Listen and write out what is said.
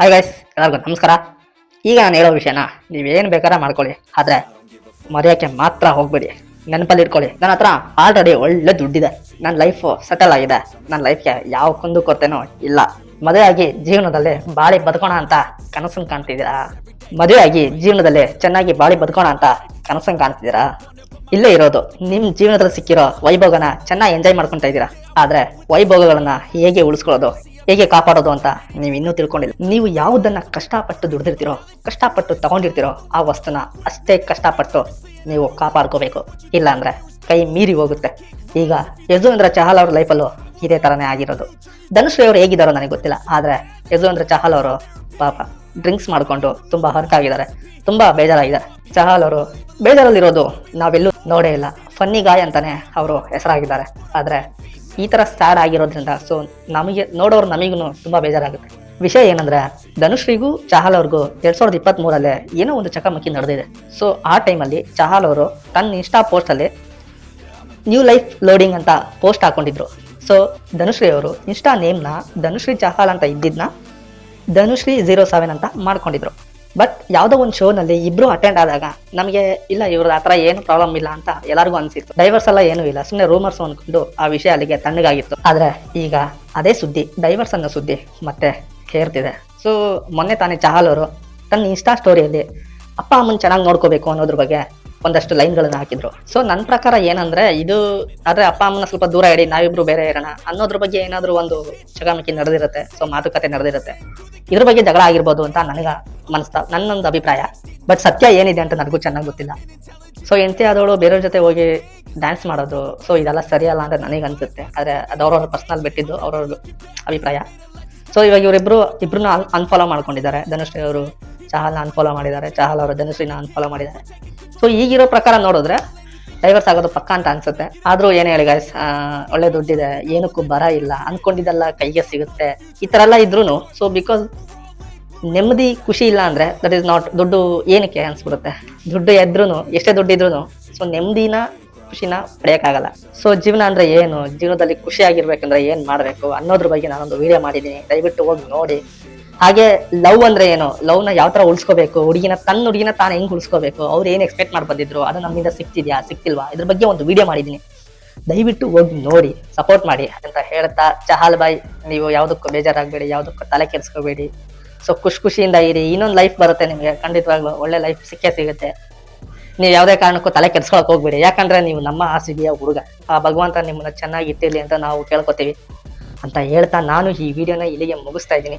Hi guys ಎಲ್ಲರಿಗೂ ನಮಸ್ಕಾರ. ಈಗ ನಾನು ಹೇಳೋ ವಿಷಯನ ನೀವೇನು ಬೇಕಾರ ಮಾಡ್ಕೊಳ್ಳಿ. ಆದರೆ ಮರೆಯೋಕ್ಕೆ ಮಾತ್ರ ಹೋಗ್ಬೇಡಿ. ನೆನಪಲ್ಲಿ ಇಟ್ಕೊಳ್ಳಿ. ನನ್ನ ಹತ್ರ ಆಲ್ರೆಡಿ ಒಳ್ಳೆ ದುಡ್ಡಿದೆ. ನನ್ನ ಲೈಫು ಸೆಟಲ್ ಆಗಿದೆ. ನನ್ನ ಲೈಫ್ಗೆ ಯಾವ ಕುಂದು ಕೊರತೆನೂ ಇಲ್ಲ. ಮದುವೆ ಆಗಿ ಜೀವನದಲ್ಲಿ ಬಾಳಿ ಬದುಕೋಣ ಅಂತ ಕನಸನ್ನು ಕಾಣ್ತಿದ್ದೀರಾ? ಮದುವೆ ಆಗಿ ಜೀವನದಲ್ಲಿ ಚೆನ್ನಾಗಿ ಬಾಳಿ ಬದುಕೋಣ ಅಂತ ಕನಸನ್ನು ಕಾಣ್ತಿದ್ದೀರಾ? ಇಲ್ಲೇ ಇರೋದು ನಿಮ್ಮ ಜೀವನದಲ್ಲಿ ಸಿಕ್ಕಿರೋ ವೈಭೋಗನ ಚೆನ್ನಾಗಿ ಎಂಜಾಯ್ ಮಾಡ್ಕೊತಾ ಇದ್ದೀರಾ? ಆದರೆ ವೈಭೋಗಗಳನ್ನು ಹೇಗೆ ಉಳಿಸ್ಕೊಳ್ಳೋದು? ಹೇಗೆ ಕಾಪಾಡೋದು ಅಂತ ನೀವು ಇನ್ನೂ ತಿಳ್ಕೊಂಡಿಲ್ಲ. ನೀವು ಯಾವುದನ್ನ ಕಷ್ಟಪಟ್ಟು ದುಡ್ದಿರ್ತೀರೋ, ಕಷ್ಟಪಟ್ಟು ತಗೊಂಡಿರ್ತೀರೋ ಆ ವಸ್ತುನ ಅಷ್ಟೇ ಕಷ್ಟಪಟ್ಟು ನೀವು ಕಾಪಾಡ್ಕೋಬೇಕು. ಇಲ್ಲಾಂದ್ರೆ ಕೈ ಮೀರಿ ಹೋಗುತ್ತೆ. ಈಗ ಯಜುವೇಂದ್ರ ಚಹಲ್ ಅವ್ರ ಲೈಫಲ್ಲೂ ಇದೇ ತರನೇ ಆಗಿರೋದು. ಧನುಶ್ರೀ ಅವರು ಹೇಗಿದ್ದಾರೋ ನನಗೆ ಗೊತ್ತಿಲ್ಲ, ಆದ್ರೆ ಯಜುವೇಂದ್ರ ಚಹಲ್ ಅವರು ಪಾಪ ಡ್ರಿಂಕ್ಸ್ ಮಾಡ್ಕೊಂಡು ತುಂಬಾ ತುಂಬ ತುಂಬಾ ಬೇಜಾರಾಗಿದ್ದಾರೆ. ಚಹಲ್ ಅವರು ಬೇಜಾರಲ್ಲಿರೋದು ನಾವೆಲ್ಲೂ ನೋಡೇ ಇಲ್ಲ. ಫನ್ನಿ ಗಾಯ್ ಅಂತಾನೆ ಅವರು ಹೆಸರಾಗಿದ್ದಾರೆ. ಆದ್ರೆ ಈ ಥರ ಸ್ಟಾರ್ ಆಗಿರೋದ್ರಿಂದ ಸೊ ನಮಗೆ, ನೋಡೋರು ನಮಗೂ ತುಂಬಾ ಬೇಜಾರಾಗುತ್ತೆ. ವಿಷಯ ಏನಂದ್ರೆ, ಧನುಶ್ರೀಗೂ ಚಹಲ್ ಅವ್ರಿಗೂ ಎರಡ್ ಸಾವಿರದ ಇಪ್ಪತ್ತ್ ಮೂರಲ್ಲೇ ಏನೋ ಒಂದು ಚಕಮಕಿ ನಡೆದಿದೆ. ಸೊ ಆ ಟೈಮಲ್ಲಿ ಚಹಲ್ ಅವರು ತನ್ನ ಇನ್ಸ್ಟಾ ಪೋಸ್ಟಲ್ಲಿ ನ್ಯೂ ಲೈಫ್ ಲೋಡಿಂಗ್ ಅಂತ ಪೋಸ್ಟ್ ಹಾಕೊಂಡಿದ್ರು. ಸೊ ಧನುಶ್ರೀ ಅವರು ಇನ್ಸ್ಟಾ ನೇಮ್ನ ಧನುಶ್ರೀ ಚಹಾಲ್ ಅಂತ ಇದ್ದಿದ್ನ ಧನುಶ್ರೀ ಝೀರೋ ಸೆವೆನ್ ಅಂತ ಮಾಡ್ಕೊಂಡಿದ್ರು. ಬಟ್ ಯಾವುದೋ ಒಂದು ಶೋನಲ್ಲಿ ಇಬ್ರು ಅಟೆಂಡ್ ಆದಾಗ ನಮಗೆ, ಇಲ್ಲ ಇವ್ರದ್ದು ಆ ಥರ ಏನು ಪ್ರಾಬ್ಲಮ್ ಇಲ್ಲ ಅಂತ ಎಲ್ಲರಿಗೂ ಅನಿಸಿತ್ತು. ಡೈವರ್ಸ್ ಎಲ್ಲ ಏನೂ ಇಲ್ಲ ಸುಮ್ಮನೆ ರೂಮರ್ಸ್ ಅಂದ್ಕೊಂಡು ಆ ವಿಷಯ ಅಲ್ಲಿಗೆ ತಣ್ಣಗಾಗಿತ್ತು. ಆದರೆ ಈಗ ಅದೇ ಸುದ್ದಿ ಡೈವರ್ಸ್ ಅನ್ನೋ ಸುದ್ದಿ ಮತ್ತೆ ಕೇರ್ತಿದೆ. ಸೊ ಮೊನ್ನೆ ತಾನೇ ಚಹಲ್ ಅವರು ತನ್ನ ಇನ್ಸ್ಟಾ ಸ್ಟೋರಿಯಲ್ಲಿ ಅಪ್ಪ, ಅಮ್ಮನ ಚೆನ್ನಾಗಿ ನೋಡ್ಕೋಬೇಕು ಅನ್ನೋದ್ರ ಬಗ್ಗೆ ಒಂದಷ್ಟು ಲೈನ್ಗಳನ್ನ ಹಾಕಿದ್ರು. ಸೊ ನನ್ನ ಪ್ರಕಾರ ಏನಂದ್ರೆ ಇದು, ಆದ್ರೆ ಅಪ್ಪ ಅಮ್ಮನ ಸ್ವಲ್ಪ ದೂರ ಇಡಿ, ನಾವಿಬ್ರು ಬೇರೆ ಇರೋಣ ಅನ್ನೋದ್ರ ಬಗ್ಗೆ ಏನಾದರೂ ಒಂದು ಚಗಾಮಕಿ ನಡೆದಿರುತ್ತೆ. ಸೊ ಮಾತುಕತೆ ನಡೆದಿರುತ್ತೆ. ಇದ್ರ ಬಗ್ಗೆ ಜಗಳ ಆಗಿರ್ಬೋದು ಅಂತ ನನಗ ಮನಸ್ತಾ, ನನ್ನೊಂದು ಅಭಿಪ್ರಾಯ. ಬಟ್ ಸತ್ಯ ಏನಿದೆ ಅಂತ ನನಗೂ ಚೆನ್ನಾಗಿ ಗೊತ್ತಿಲ್ಲ. ಸೊ ಎಂತೆ ಆದವಳು ಬೇರೆಯವ್ರ ಜೊತೆ ಹೋಗಿ ಡ್ಯಾನ್ಸ್ ಮಾಡೋದು ಸೊ ಇದೆಲ್ಲ ಸರಿಯಲ್ಲ ಅಂತ ನನಗೆ ಅನ್ಸುತ್ತೆ. ಆದ್ರೆ ಅದು ಅವ್ರವ್ರ ಪರ್ಸನಲ್ ಬಿಟ್ಟಿದ್ದು, ಅವ್ರವ್ರ ಅಭಿಪ್ರಾಯ. ಸೊ ಇವಾಗ ಇವರಿಬ್ರು ಇಬ್ರು ಅನ್ಫಾಲೋ ಮಾಡ್ಕೊಂಡಿದ್ದಾರೆ. ಧನುಶ್ರೀ ಅವರು ಚಹಲ್ನ ಅನ್ಫಾಲೋ ಮಾಡಿದ್ದಾರೆ, ಚಹಲ್ ಅವರು ಧನುಶ್ರೀನ ಅನ್ಫಾಲೋ ಮಾಡಿದ್ದಾರೆ. ಸೊ ಈಗಿರೋ ಪ್ರಕಾರ ನೋಡಿದ್ರೆ ಡೈವರ್ಸ್ ಆಗೋದು ಪಕ್ಕ ಅಂತ ಅನ್ಸುತ್ತೆ. ಆದ್ರೂ ಏನೇ ಹೇಳಿ ಗಾಯ್ಸ್ ಒಳ್ಳೆ ದುಡ್ಡಿದೆ, ಏನಕ್ಕೂ ಬರ ಇಲ್ಲ, ಅನ್ಕೊಂಡಿದ್ದೆಲ್ಲ ಕೈಗೆ ಸಿಗುತ್ತೆ. ಈ ತರ ಎಲ್ಲ ಇದ್ರು ಸೊ ಬಿಕಾಸ್ ನೆಮ್ಮದಿ, ಖುಷಿ ಇಲ್ಲ ಅಂದ್ರೆ ದಟ್ ಈಸ್ ನಾಟ್ ದುಡ್ಡು ಏನಕ್ಕೆ ಅನ್ಸ್ಬಿಡುತ್ತೆ? ದುಡ್ಡು ಎದ್ರು ಎಷ್ಟೇ ದುಡ್ಡು ಇದ್ರೂ ಸೊ ನೆಮ್ಮದಿನ, ಖುಷಿನ ಪಡೆಯೋಕ್ಕಾಗಲ್ಲ. ಸೊ ಜೀವನ ಅಂದ್ರೆ ಏನು? ಜೀವನದಲ್ಲಿ ಖುಷಿಯಾಗಿರ್ಬೇಕಂದ್ರೆ ಏನ್ ಮಾಡ್ಬೇಕು ಅನ್ನೋದ್ರ ಬಗ್ಗೆ ನಾನೊಂದು ವಿಡಿಯೋ ಮಾಡಿದ್ದೀನಿ. ದಯವಿಟ್ಟು ಹೋಗಿ ನೋಡಿ. ಹಾಗೆ ಲವ್ ಅಂದ್ರೆ ಏನು? ಲವ್ನ ಯಾವ ತರ ಉಳಿಸ್ಕೋಬೇಕು? ಹುಡುಗಿನ ತನ್ನ ಹುಡುಗಿನ ತಾನು ಹೆಂಗ್ ಉಳಿಸ್ಕೋಬೇಕು? ಅವ್ರು ಏನ್ ಎಕ್ಸ್ಪೆಕ್ಟ್ ಮಾಡಿ ಬಂದಿದ್ರು ಅದು ನಮ್ಮಿಂದ ಸಿಕ್ತಿದ್ಯಾ? ಸಿಕ್ತಿಲ್ವಾ? ಇದ್ರ ಬಗ್ಗೆ ಒಂದು ವಿಡಿಯೋ ಮಾಡಿದ್ದೀನಿ ದಯವಿಟ್ಟು ಹೋಗಿ ನೋಡಿ ಸಪೋರ್ಟ್ ಮಾಡಿ ಅಂತ ಹೇಳ್ತಾ, ಚಹಾಲ್ ಬಾಯ್, ನೀವು ಯಾವುದಕ್ಕೂ ಬೇಜಾರಾಗಬೇಡಿ, ಯಾವುದಕ್ಕೂ ತಲೆ ಕೆಡಿಸ್ಕೋಬೇಡಿ. ಸೊ ಖುಷಿ ಖುಷಿಯಿಂದ ಇರಿ. ಇನ್ನೊಂದು ಲೈಫ್ ಬರುತ್ತೆ ನಿಮಗೆ. ಖಂಡಿತವಾಗ್ಲೂ ಒಳ್ಳೆ ಲೈಫ್ ಸಿಕ್ಕೇ ಸಿಗುತ್ತೆ. ನೀವು ಯಾವುದೇ ಕಾರಣಕ್ಕೂ ತಲೆ ಕೆಡ್ಸ್ಕೊಳಕ್ ಹೋಗ್ಬೇಡಿ. ಯಾಕಂದ್ರೆ ನೀವು ನಮ್ಮ ಆಸೆಗೆಯ ಹುಡುಗ. ಆ ಭಗವಂತ ನಿಮ್ಮನ್ನ ಚೆನ್ನಾಗಿ ಇಟ್ಟಿರ್ಲಿ ಅಂತ ನಾವು ಕೇಳ್ಕೊತೀವಿ. ಅಂತ ಹೇಳ್ತಾ ನಾನು ಈ ವಿಡಿಯೋನ ಇಲ್ಲಿಗೆ ಮುಗಿಸ್ತಾ ಇದ್ದೀನಿ.